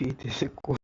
cheat esse corpo.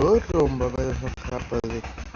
Corro un babero rápido.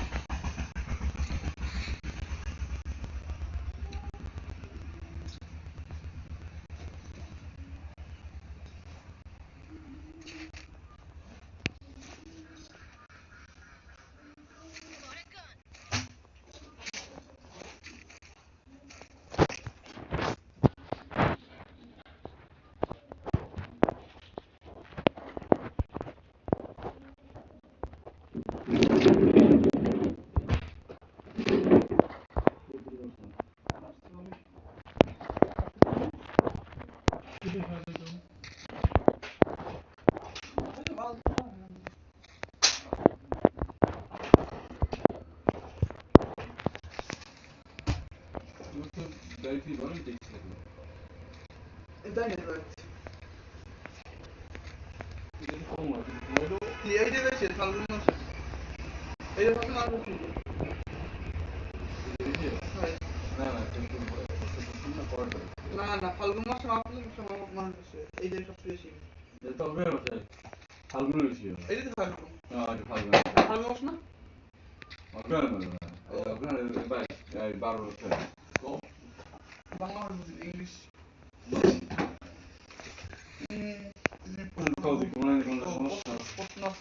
না না ফাল্গুন মাসে মাপলে সব মানুষ আছে এইটাই সবচেয়ে বেশি তবে আছে ফাল্গুন বেশি হয় এইটাই তো ফাল্গুন হ্যাঁ এটা ফাল্গুন ফাল্গুন মাস না অগ্রহণ মানে না অগ্রহণ বাই বারো বছর বাংলা মাস বুঝি ইংলিশ কৌদিক কোনো না কোনো সমস্যা প্রশ্ন আছে মুখ কোনো না কোনো অনেক ধরনের প্রশ্ন আছে ওই যে আমি জিজ্ঞেস করলাম দেখো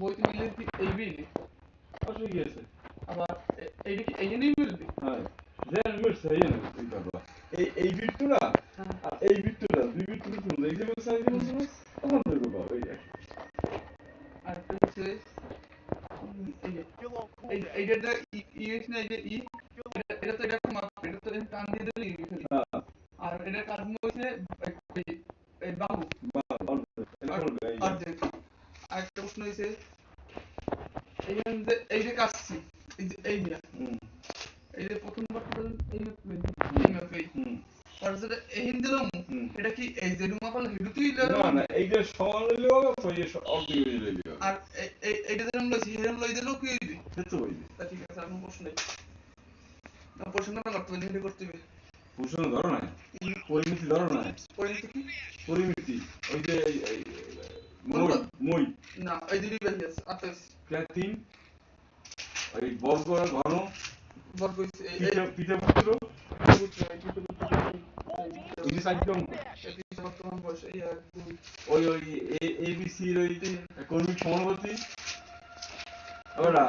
বইতে মিলে এই বিলি কি আছে? আবার এইটা কি এই জন্যই মিলবি? হ্যাঁ। যেন মিলছে এই না এই এই এই বিট্টুরা হ্যাঁ। আর এই বিট্টুরা দুই বিট্টুরা শুনুন এই যে বলছে এই যে বলছে তখন দেখব বাবা এই আর একটা হচ্ছে এইটা একটা ই- ই হয়েছে না এই যে ই? এটা- এটা তো এটা মাপ এটা তো এটা টান দিয়ে দিলে হ্যাঁ। আর এটার কারণ হচ্ছে এই এই বাহু বাবা অল্প এটা করবে এই আর দেখ আরেকটা প্রশ্ন হয়েছে এইখান যে এই যে কাটছি এই যে এই যে হুম এই যে প্রথমবার তো এই মাপে এই মাপে হুম আর যেটা এই দিলাম হুম। এটা কি এই যে রুমা পাল হিডুতেই না না এইটা সমান লইলেও হবে এই করে লইলেও হবে। আর এই- এই এইটা যেরকম লইছি সেরকম লই দিলেও কি হইবে সে তো ওই তা ঠিক আছে কোনো প্রশ্ন নেই। না প্রশ্ন না করতে হবে হেডে করতে হবে। প্রশ্ন ধরো না পরিমিতি ধরো না পরিণতি কি? পরিমিতি। ওই যে এই- এই- মই? মই। না এই দুটি বেশি আছে প্রায় তিন ওই বর্গ ঘন। বর্গ এই এই পিঠা পিঠা পুত্র। বুঝছ, এই বর্তমান বয়স ওই ওই ওই কর্মিক ওরা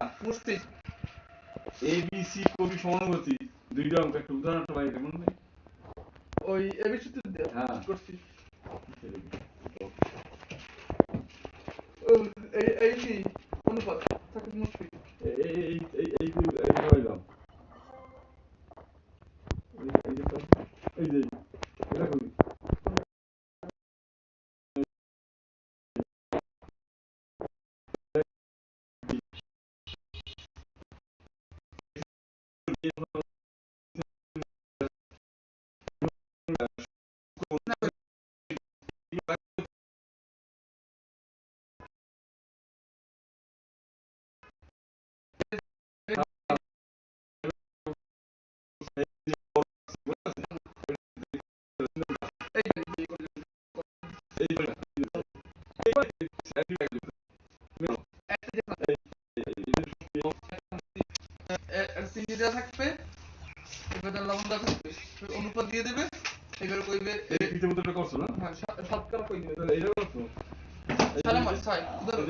দুইটা অঙ্ক একটা উদাহরণ মনে নেই ওই হ্যাঁ। করছি অনুপাত এই এই এই এই এই এই এই দেওয়া থাকবে এবার লবণ থাকবে অনুপাত দিয়ে দেবে। এবার কইবে পিঠে মতো করছ না? হ্যাঁ শতকরা কই দেবে তাহলে এটা করছ? সাড়ে পাঁচ ছয়। ধরো।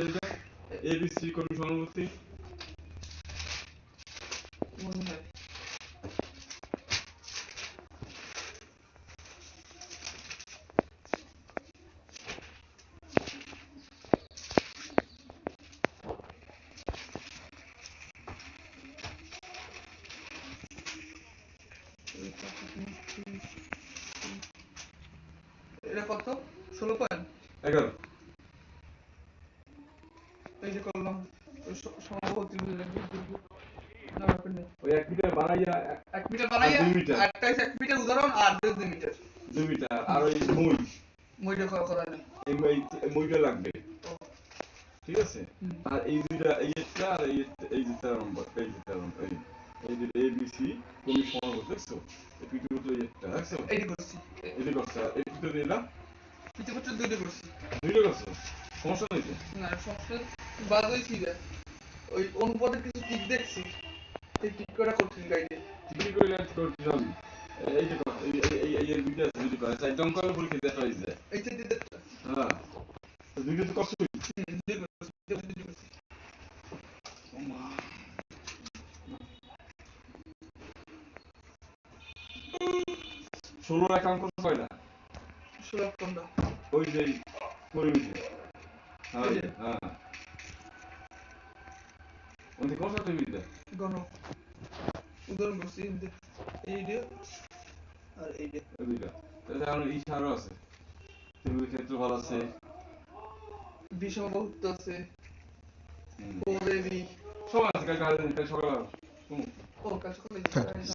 এ কত? ষোলো পয়েন্ট এগারো। এই যে করলাম ওই স- ত্রিভুজ ওই এক মিটার বানাইয়া এক- মিটার বানাইয়া। একটা এক মিটার উদাহরণ আর দুই মিটার। দুই মিটার। আর ওই মই। মইটা করা নেই। এই মই- এই মইটা লাগবে। ঠিক আছে? আর এই দুইটা এই একটা আর এই এই তেরো নম্বর এই তেরো নম্বর এই এই যে এ বি সি কোন সমান দেখছ? এই উঠল এই একটা দেখছ? এইটা করছি। এটা করছে এই দিলাম কিছু করছে দুইটা করছি। দুইটা করছ? সমস্যা নেই না সমস্যা বাদ হয়েছি যে ওই অনুপাতের কিছু টিক দেখছি। এই টিক করা কঠিন গাইডে কি করে লেট করতে হবে এই যে এই এই এই এই এর ভিডিও আছে দুইটা করে। চাই দম করে পরীক্ষা দেখা হয়েছে এই যে দিতে হ্যাঁ। দুইটা তো কষ্ট হয়েছে হুম দুই করছি দুই দুই করছি ষোলো হয় না ষোলো কোনটা ওই যে পরিমিতি। হ্যাঁ ওই যে, হ্যাঁ। ওই যে কত টিভিতে গণ। উদাহরণ করছি এই যে, আর এই যে। দুইটা। তাহলে আমার ইশারও আছে। টিভির ক্ষেত্রে ভালো আছে। বিষম বহুত আছে। হুম। ও দেবী সবাই আছে হাজার সকালে ও কাজ করে